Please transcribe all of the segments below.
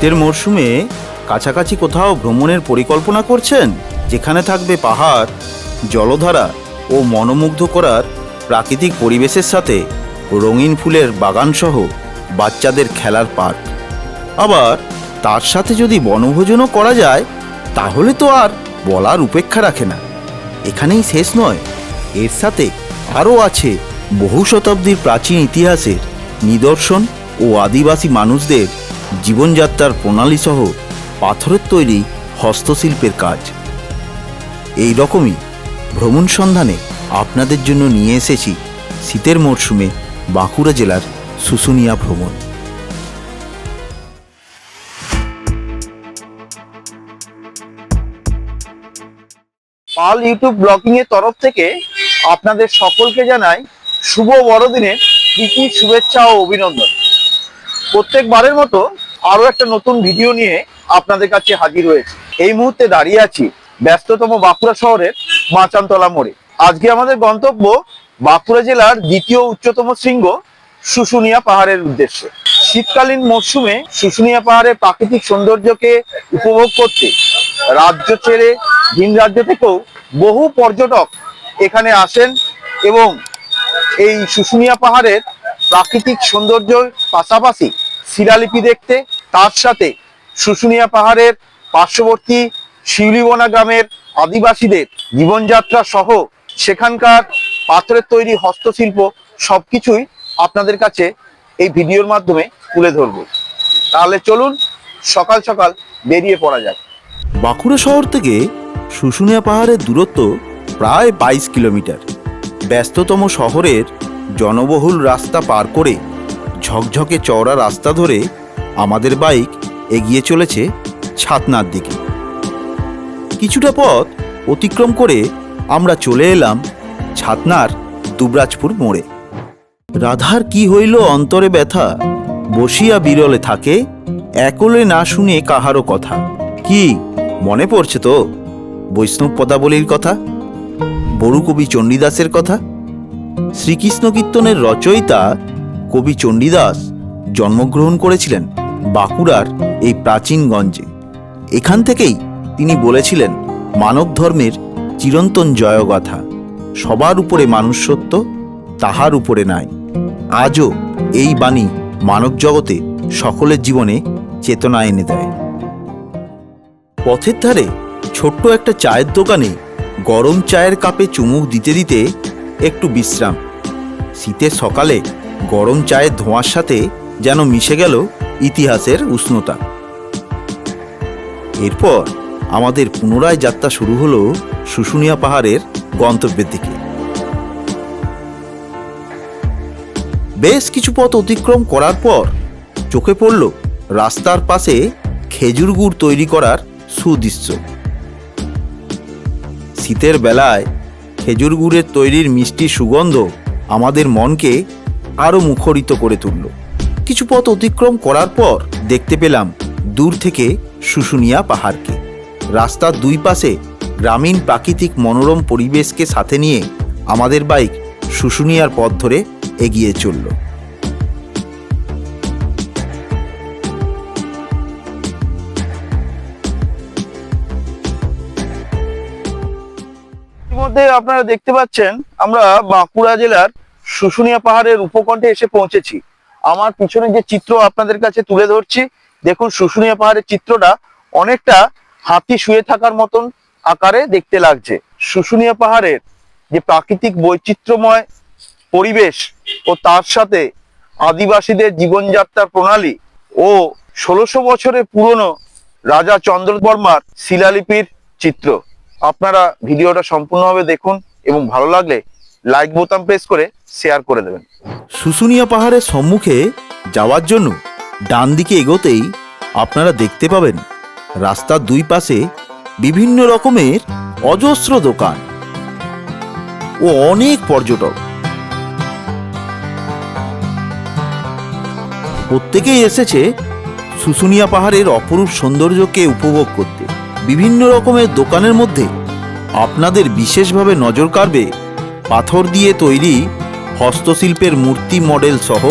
শীতের মরশুমে কাছাকাছি কোথাও ভ্রমণের পরিকল্পনা করছেন? যেখানে থাকবে পাহাড়, জলধারা ও মনোমুগ্ধ করার প্রাকৃতিক পরিবেশের সাথে রঙিন ফুলের বাগানসহ বাচ্চাদের খেলার পার্ক। আবার তার সাথে যদি বনভোজনও করা যায়, তাহলে তো আর বলার উপেক্ষা রাখে না। এখানেই শেষ নয়, এর সাথে আরও আছে বহু শতাব্দীর প্রাচীন ইতিহাসের নিদর্শন ও আদিবাসী মানুষদের জীবনযাত্রার প্রণালী সহ পাথরের তৈরি হস্তশিল্পের কাজ। এই রকমই ভ্রমণ সন্ধানে আপনাদের জন্য নিয়ে এসেছি শীতের মরশুমে বাঁকুড়া জেলার শুশুনিয়া ভ্রমণ। পাল ইউটিউব ব্লগিং এর তরফ থেকে আপনাদের সকলকে জানাই শুভ বড়দিনের প্রীতি, শুভেচ্ছা ও অভিনন্দন। প্রত্যেকবারের মতো আরও একটা নতুন ভিডিও নিয়ে আপনাদের কাছে হাজির হয়েছে। এই মুহূর্তে দাঁড়িয়ে আছি ব্যস্ততম বাঁকুড়া শহরের মাচানতলা মোড়ে। আজকে আমাদের গন্তব্য বাঁকুড়া জেলার দ্বিতীয় উচ্চতম শৃঙ্গ শুশুনিয়া পাহাড়ের উদ্দেশ্যে। শীতকালীন মরশুমে শুশুনিয়া পাহাড়ের প্রাকৃতিক সৌন্দর্যকে উপভোগ করতে রাজ্য ছেড়ে ভিন রাজ্য থেকেও বহু পর্যটক এখানে আসেন এবং এই শুশুনিয়া পাহাড়ের প্রাকৃতিক সৌন্দর্যের পাশাপাশি শিলালিপি দেখতে, তার সাথে শুশুনিয়া পাহাড়ের পার্শ্ববর্তী শিউলিবনা গ্রামের আদিবাসীদের জীবনযাত্রা সহ সেখানকার পাথরের তৈরি হস্তশিল্প সবকিছুই আপনাদের কাছে এই ভিডিওর মাধ্যমে তুলে ধরবো। তাহলে চলুন, সকাল সকাল বেরিয়ে পড়া যাক। বাঁকুড়া শহর থেকে শুশুনিয়া পাহাড়ের দূরত্ব প্রায় বাইশ কিলোমিটার। ব্যস্ততম শহরের জনবহুল রাস্তা পার করে ঝকঝকে চওড়া রাস্তা ধরে আমাদের বাইক এগিয়ে চলেছে ছাতনার দিকে। কিছুটা পথ অতিক্রম করে আমরা চলে এলাম ছাতনার দুবরাজপুর মোড়ে। রাধার কি হইল অন্তরে ব্যথা? বসিয়া বিরলে থাকে, একলে না শুনে কাহারও কথা। কি, মনে পড়ছে তো বৈষ্ণব পদাবলীর কথা? বড়ু কবি চণ্ডীদাসের কথা? শ্রীকৃষ্ণ কীর্তনের রচয়িতা কবি চণ্ডীদাস জন্মগ্রহণ করেছিলেন বাঁকুড়ার এই প্রাচীনগঞ্জে এখান থেকেই তিনি বলেছিলেন, মানব ধর্মের চিরন্তন জয়গাথা, সবার উপরে মানুষ সত্য তাহার উপরে নাই। আজও এই বাণী মানব জগতে সকলের জীবনে চেতনা এনে দেয়। পথের ধারে ছোট্ট একটা চায়ের দোকানে গরম চায়ের কাপে চুমুক দিতে দিতে একটু বিশ্রাম। শীতের সকালে গরম চায়ের ধোঁয়ার সাথে যেন মিশে গেল ইতিহাসের উষ্ণতা। এরপর আমাদের পুনরায় যাত্রা শুরু হলো শুশুনিয়া পাহাড়ের গন্তব্যের দিকে। বেশ কিছু পথ অতিক্রম করার পর চোখে পড়ল রাস্তার পাশে খেজুর গুড় তৈরি করার সুদৃশ্য। শীতের বেলায় খেজুর গুড়ের তৈরির মিষ্টি সুগন্ধ আমাদের মনকে আরও মুখরিত করে তুলল। কিছু পথ অতিক্রম করার পর দেখতে পেলাম দূর থেকে শুশুনিয়া পাহাড়কে। রাস্তার দুই পাশে গ্রামীণ প্রাকৃতিক মনোরম পরিবেশকে সাথে নিয়ে আমাদের বাইক শুশুনিয়ার পথ ধরে এগিয়ে চলল। ইতিমধ্যে আপনারা দেখতে পাচ্ছেন, আমরা বাঁকুড়া জেলার শুশুনিয়া পাহাড়ের উপকণ্ঠে এসে পৌঁছেছি। আমার পিছনে যে চিত্র আপনাদের কাছে তুলে ধরছি, দেখুন শুশুনিয়া পাহাড়ের চিত্রটা অনেকটা হাতি শুয়ে থাকার মতন আকারে দেখতে লাগছে। শুশুনিয়া পাহাড়ের যে প্রাকৃতিক বৈচিত্র্যময় পরিবেশ ও তার সাথে আদিবাসীদের জীবনযাত্রার প্রণালী ও ষোলোশো বছরের পুরনো রাজা চন্দ্রবর্মার শিলালিপির চিত্র। আপনারা ভিডিওটা সম্পূর্ণভাবে দেখুন এবং ভালো লাগলে লাইক বোতাম প্রেস করে শেয়ার করে দেবেন। শুশুনিয়া পাহাড়ের সম্মুখে যাওয়ার জন্য ডান দিকে এগোতেই আপনারা দেখতে পাবেন রাস্তার দুই পাশে বিভিন্ন রকমের অজস্র দোকান ও অনেক পর্যটক। প্রত্যেকেই এসেছে শুশুনিয়া পাহাড়ের অপরূপ সৌন্দর্যকে উপভোগ করতে। বিভিন্ন রকমের দোকানের মধ্যে আপনাদের বিশেষভাবে নজর কাড়বে পাথর দিয়ে তৈরি হস্তশিল্পের মূর্তি মডেল সহ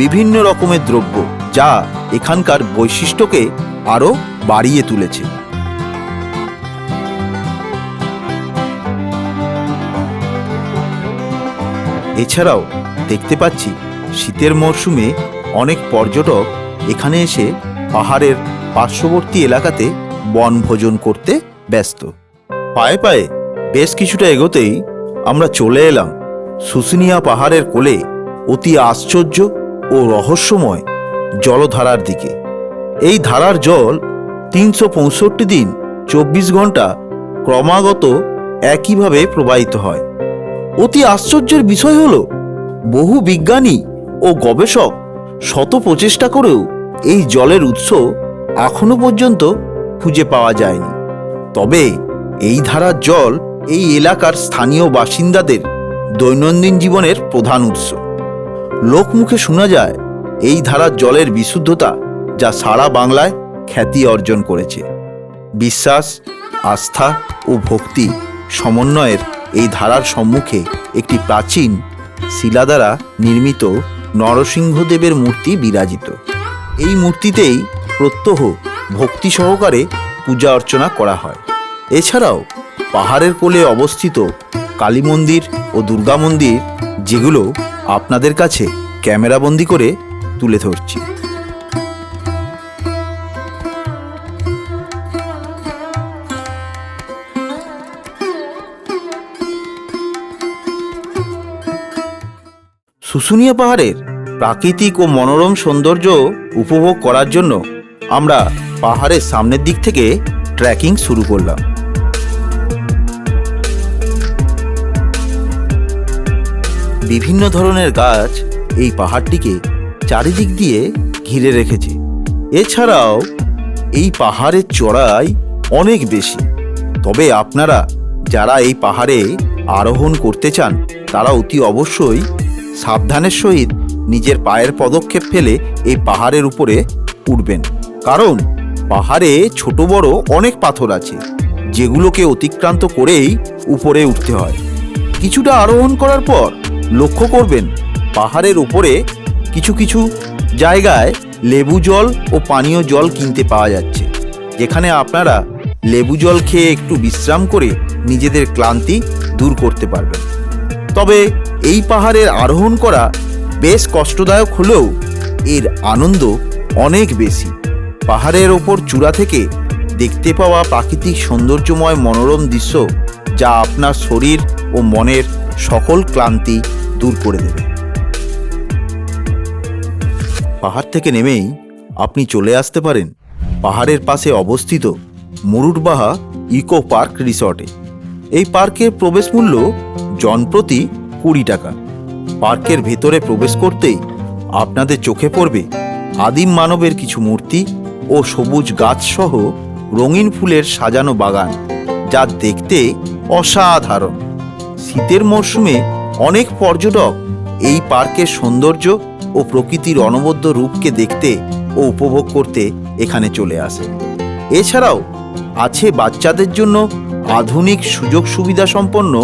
বিভিন্ন রকমের দ্রব্য যা এখানকার বৈশিষ্ট্যকে আরও বাড়িয়ে তুলেছে। এছাড়াও দেখতে পাচ্ছি, শীতের মরশুমে অনেক পর্যটক এখানে এসে পাহাড়ের পার্শ্ববর্তী এলাকাতে বনভোজন করতে ব্যস্ত। পায়ে পায়ে বেশ কিছুটা এগোতেই আমরা চলে এলাম। শুশুনিয়া পাহাড়ের কোলে অতি আশ্চর্য ও রহস্যময় জলধারার দিকে। এই ধারার জল তিনশো পঁয়ষট্টি দিন চব্বিশ ঘণ্টা ক্রমাগত একইভাবে প্রবাহিত হয়। অতি আশ্চর্যের বিষয় হল, বহু বিজ্ঞানী ও গবেষক শত প্রচেষ্টা করেও এই জলের উৎস এখনও পর্যন্ত খুঁজে পাওয়া যায়নি। তবে এই ধারার জল এই এলাকার স্থানীয় বাসিন্দাদের দৈনন্দিন জীবনের প্রধান উৎস। লোকমুখে শোনা যায়, এই ধারার জলের বিশুদ্ধতা যা সারা বাংলায় খ্যাতি অর্জন করেছে। বিশ্বাস, আস্থা ও ভক্তি সমন্বয়ের এই ধারার সম্মুখে একটি প্রাচীন শিলা দ্বারা নির্মিত নরসিংহদেবের মূর্তি বিরাজিত। এই মূর্তিতেই প্রত্যহ ভক্তি সহকারে পূজা অর্চনা করা হয়। এছাড়াও পাহাড়ের কোলে অবস্থিত কালী মন্দির ও দুর্গা মন্দির, যেগুলো আপনাদের কাছে ক্যামেরাবন্দি করে তুলে ধরছি। শুশুনিয়া পাহাড়ের প্রাকৃতিক ও মনোরম সৌন্দর্য উপভোগ করার জন্য আমরা পাহাড়ের সামনের দিক থেকে ট্রেকিং শুরু করলাম। বিভিন্ন ধরনের গাছ এই পাহাড়টিকে চারিদিক দিয়ে ঘিরে রেখেছে। এছাড়াও এই পাহাড়ের চড়াই অনেক বেশি। তবে আপনারা যারা এই পাহাড়ে আরোহণ করতে চান, তারা অতি অবশ্যই সাবধানের সহিত নিজের পায়ের পদক্ষেপ ফেলে এই পাহাড়ের উপরে উঠবেন। কারণ পাহাড়ে ছোট বড় অনেক পাথর আছে, যেগুলোকে অতিক্রান্ত করেই উপরে উঠতে হয়। কিছুটা আরোহণ করার পর লক্ষ্য করবেন, পাহাড়ের উপরে কিছু কিছু জায়গায় লেবু জল ও পানীয় জল কিনতে পাওয়া যাচ্ছে, যেখানে আপনারা লেবু জল খেয়ে একটু বিশ্রাম করে নিজেদের ক্লান্তি দূর করতে পারবেন। তবে এই পাহাড়ের আরোহণ করা বেশ কষ্টদায়ক হলেও এর আনন্দ অনেক বেশি। পাহাড়ের ওপর চূড়া থেকে দেখতে পাওয়া প্রাকৃতিক সৌন্দর্যময় মনোরম দৃশ্য যা আপনার শরীর ও মনের সকল ক্লান্তি দূর করে দেবে। পাহাড় থেকে নেমেই আপনি চলে আসতে পারেন পাহাড়ের পাশে অবস্থিত মুরুটবাহা ইকো পার্ক রিসর্টে। এই পার্কের প্রবেশ মূল্য জনপ্রতি কুড়ি টাকা। পার্কের ভেতরে প্রবেশ করতেই আপনাদের চোখে পড়বে আদিম মানবের কিছু মূর্তি ও সবুজ গাছ সহ রঙিন ফুলের সাজানো বাগান, যা দেখতে অসাধারণ। শীতের মরশুমে অনেক পর্যটক এই পার্কের সৌন্দর্য ও প্রকৃতির অনবদ্য রূপকে দেখতে ও উপভোগ করতে এখানে চলে আসে। এছাড়াও আছে বাচ্চাদের জন্য আধুনিক সুযোগ সুবিধা সম্পন্ন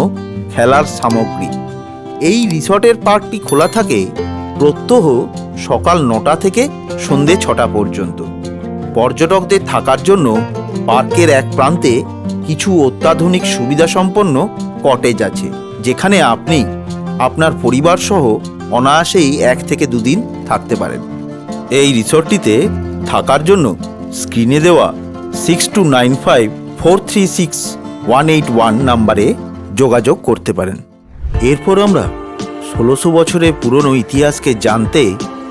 খেলার সামগ্রী। এই রিসর্টের পার্কটি খোলা থাকে প্রত্যহ সকাল নটা থেকে সন্ধে ছটা পর্যন্ত। পর্যটকদের থাকার জন্য পার্কের এক প্রান্তে কিছু অত্যাধুনিক সুবিধা সম্পন্ন কটেজ আছে, যেখানে আপনি, আপনার পরিবার সহ অনায়াসেই এক থেকে দুদিন থাকতে পারেন। এই রিসর্টটিতে থাকার জন্য স্ক্রিনে দেওয়া six two nine five four three six one eight one নাম্বারে যোগাযোগ করতে পারেন। এরপর আমরা ষোলোশো বছরের পুরনো ইতিহাসকে জানতে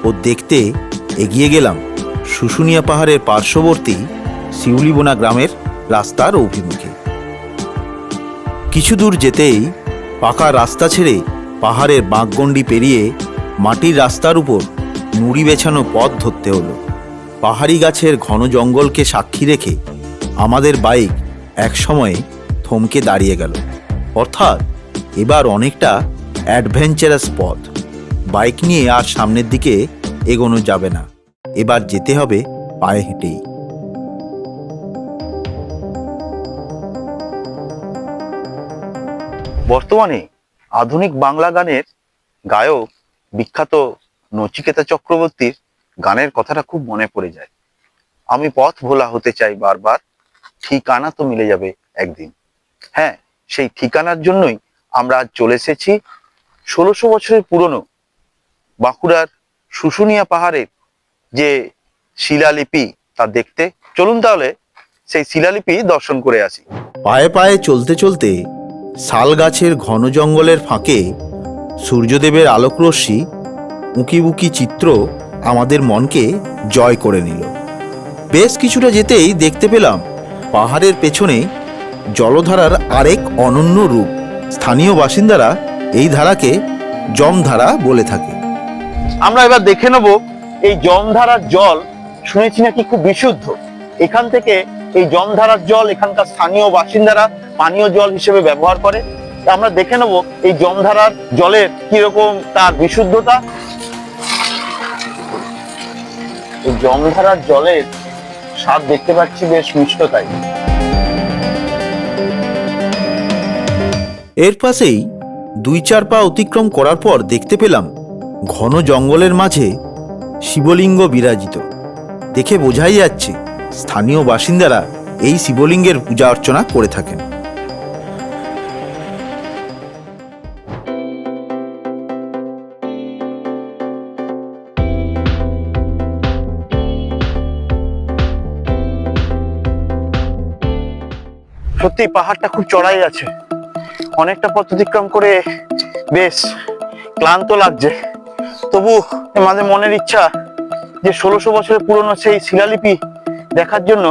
ও দেখতে এগিয়ে গেলাম শুশুনিয়া পাহাড়ের পার্শ্ববর্তী শিউলিবোনা গ্রামের রাস্তার অভিমুখে। কিছু দূর যেতেই পাকা রাস্তা ছেড়ে পাহাড়ের বাঁকগণ্ডি পেরিয়ে মাটির রাস্তার উপর নুড়ি বেছানো পথ ধরতে হলো। পাহাড়ি গাছের ঘন জঙ্গলকে সাক্ষী রেখে আমাদের বাইক একসময়ে থমকে দাঁড়িয়ে গেল। অর্থাৎ এবার অনেকটা অ্যাডভেঞ্চারাস পথ। বাইক নিয়ে আর সামনের দিকে এগোনো যাবে না। এবার যেতে হবে পায়ে হেঁটেই। বর্তমানে আধুনিক বাংলা গানের গায়ক বিখ্যাত নচিকেতা চক্রবর্তীর গানের কথাটা খুব মনে পড়ে যায়। আমি পথ ভোলা হতে চাই বারবার, ঠিকানা তো মিলে যাবে একদিন। হ্যাঁ সেই ঠিকানার জন্যই আমরা আজ চলে এসেছি ষোলোশো বছরের পুরনো বাঁকুড়ার শুশুনিয়া পাহাড়ের যে শিলালিপি তা দেখতে। চলুন তাহলে সেই শিলালিপি দর্শন করে আসি। পায়ে পায়ে চলতে চলতে শাল গাছের ঘন জঙ্গলের ফাঁকে সূর্যদেবের আলোকরশ্মি, উঁকি বুকি চিত্র আমাদের মনকে জয় করে নিল। বেশ কিছুটা যেতেই দেখতে পেলাম পাহাড়ের পেছনে জলধারার আরেক অনন্য রূপ। স্থানীয় বাসিন্দারা এই ধারাকে জমধারা বলে থাকে। আমরা এবার দেখে নেব এই জমধারার জল শুনেছি নাকি খুব বিশুদ্ধ। এখান থেকে এই জমধারার জল এখানকার স্থানীয় বাসিন্দারা পানীয় জল হিসেবে ব্যবহার করে। আমরা দেখে নেব এই জমধারার জলের কীরকম তার বিশুদ্ধতা। জমধারার জলের স্বাদ দেখতে পাচ্ছি বেশ মিষ্টতাই এর পাশেই দুই চার পা অতিক্রম করার পর দেখতে পেলাম ঘন জঙ্গলের মাঝে শিবলিঙ্গ বিরাজিত। দেখে বোঝাই যাচ্ছে স্থানীয় বাসিন্দারা এই শিবলিঙ্গের পূজা অর্চনা করে থাকেন। সত্যি পাহাড়টা খুব চড়াই আছে। অনেকটা পথ অতিক্রম করে বেশ ক্লান্ত লাগছে। তবু আমাদের মনের ইচ্ছা যে ষোলোশো বছরের পুরনো সেই শিলালিপি দেখার জন্য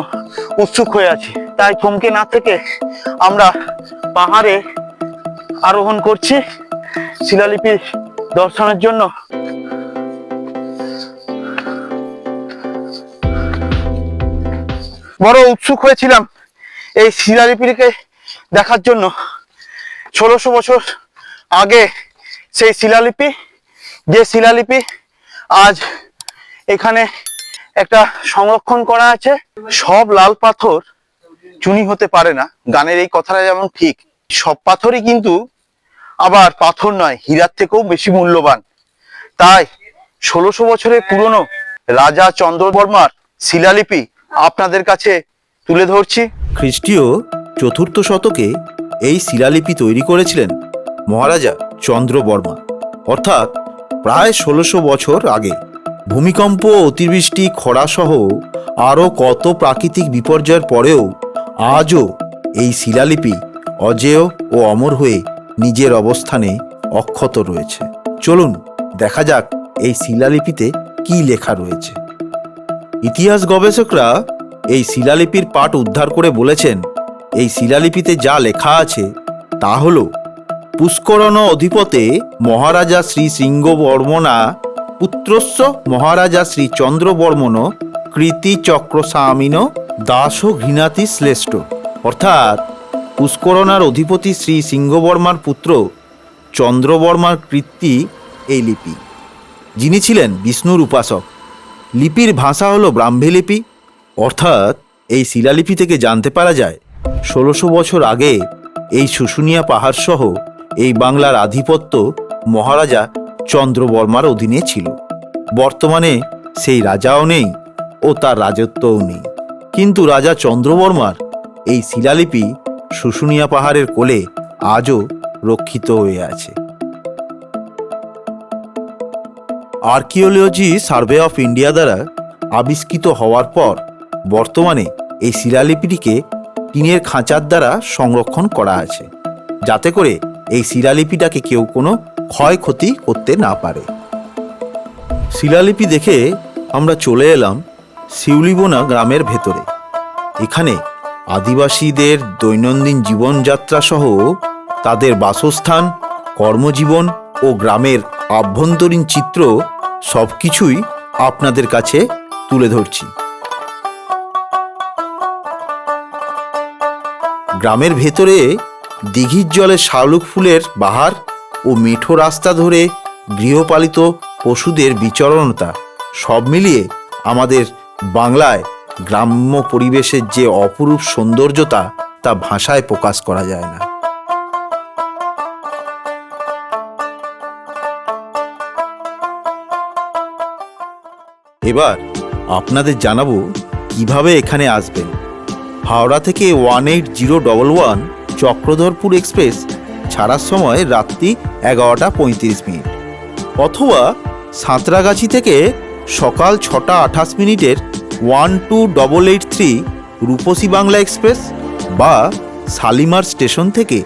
উৎসুক হয়ে আছি। তাই থমকে না থেকে আমরা পাহাড়ে আরোহণ করছি শিলালিপি দর্শনের জন্য। বড় উৎসুক হয়েছিলাম। এই শিলালিপিকে দেখার জন্য ষোলোশো বছর আগে সেই শিলালিপি, যে শিলালিপি আজ এখানে একটা সংরক্ষণ করা আছে। সব লাল পাথর চুনি হতে পারে না। গানের এই কথাটা যেমন ঠিক, সব পাথরই কিন্তু আবার পাথর নয়, হীরার থেকেও বেশি মূল্যবান। তাই ষোলোশো বছরের পুরনো রাজা চন্দ্রবর্মার শিলালিপি আপনাদের কাছে তুলে ধরছি। খ্রিস্টীয় চতুর্থ শতকে এই শিলালিপি তৈরি করেছিলেন মহারাজা চন্দ্রবর্মা। অর্থাৎ প্রায় ষোলোশো বছর আগে ভূমিকম্প অতিবৃষ্টি, খরাসহ আরও কত প্রাকৃতিক বিপর্যয়ের পরেও আজও এই শিলালিপি অজেয় ও অমর হয়ে নিজের অবস্থানে অক্ষত রয়েছে। চলুন দেখা যাক এই শিলালিপিতে কি লেখা রয়েছে। ইতিহাস গবেষকরা এই শিলালিপির পাঠ উদ্ধার করে বলেছেন, এই শিলালিপিতে যা লেখা আছে তা হল, পুষ্করণ অধিপতে মহারাজা শ্রী সিংহবর্মণা পুত্রস্য মহারাজা শ্রী চন্দ্রবর্মণ কৃতি চক্রস্বামিন দাস ঘৃণাতি শ্রেষ্ঠ অর্থাৎ, পুষ্করণার অধিপতি শ্রী সিংহবর্মার পুত্র চন্দ্রবর্মার কৃত্তি এই লিপি, যিনি ছিলেন বিষ্ণুর উপাসক। লিপির ভাষা হল ব্রাহ্মী লিপি অর্থাৎ এই শিলালিপি থেকে জানতে পারা যায়, ষোলোশো বছর আগে এই শুশুনিয়া পাহাড় সহ এই বাংলার আধিপত্য মহারাজা চন্দ্রবর্মার অধীনে ছিল। বর্তমানে সেই রাজাও নেই ও তার রাজত্বও নেই। কিন্তু রাজা চন্দ্রবর্মার এই শিলালিপি শুশুনিয়া পাহাড়ের কোলে আজও রক্ষিত হয়ে আছে। আর্কিওলজি সার্ভে অফ ইন্ডিয়া দ্বারা আবিষ্কৃত হওয়ার পর বর্তমানে এই শিলালিপিটিকে টিনের খাঁচার দ্বারা সংরক্ষণ করা আছে, যাতে করে এই শিলালিপিটাকে কেউ কোনো ক্ষয়ক্ষতি করতে না পারে। শিলালিপি দেখে আমরা চলে এলাম শিউলিবোনা গ্রামের ভেতরে। এখানে আদিবাসীদের দৈনন্দিন জীবনযাত্রা সহ তাদের বাসস্থান, কর্মজীবন ও গ্রামের আভ্যন্তরীণ চিত্র সবকিছুই আপনাদের কাছে তুলে ধরছি। গ্রামের ভেতরে দিঘির জলে শালুক ফুলের বাহার ও মেঠো রাস্তা ধরে গৃহপালিত পশুদের বিচরণতা, সব মিলিয়ে আমাদের বাংলায় গ্রাম্য পরিবেশের যে অপরূপ সৌন্দর্যতা তা ভাষায় প্রকাশ করা যায় না। এবার আপনাদের জানাব কীভাবে এখানে আসবেন। হাওড়া থেকে one eight zero double one Chakradharpur express ছাড়ার সময় রাত্রি এগারোটা পঁয়ত্রিশ মিনিট। অথবা সাঁতরাগাছি থেকে সকাল ছটা আঠাশ মিনিটের one two double eight three Rupashi Bangla express বা শালিমার স্টেশন থেকে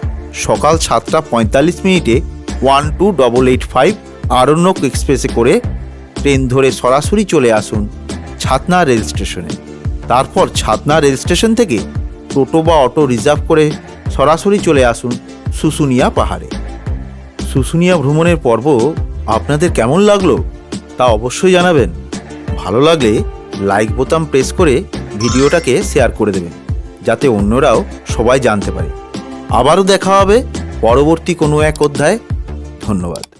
সকাল সাতটা পঁয়তাল্লিশ মিনিটে one two double eight five Aranyak এক্সপ্রেসে করে ট্রেন ধরে সরাসরি চলে আসুন ছাতনা রেল স্টেশনে। তারপর ছাতনা রেল স্টেশন থেকে টোটো বা অটো রিজার্ভ করে সরাসরি চলে আসুন শুশুনিয়া পাহাড়ে। শুশুনিয়া ভ্রমণের পর্ব আপনাদের কেমন লাগল তা অবশ্যই জানাবেন। ভালো লাগলে লাইক বোতাম প্রেস করে ভিডিওটাকে শেয়ার করে দেবেন, যাতে অন্যরাও সবাই জানতে পারে। আবারও দেখা হবে পরবর্তী কোনো এক অধ্যায়। ধন্যবাদ।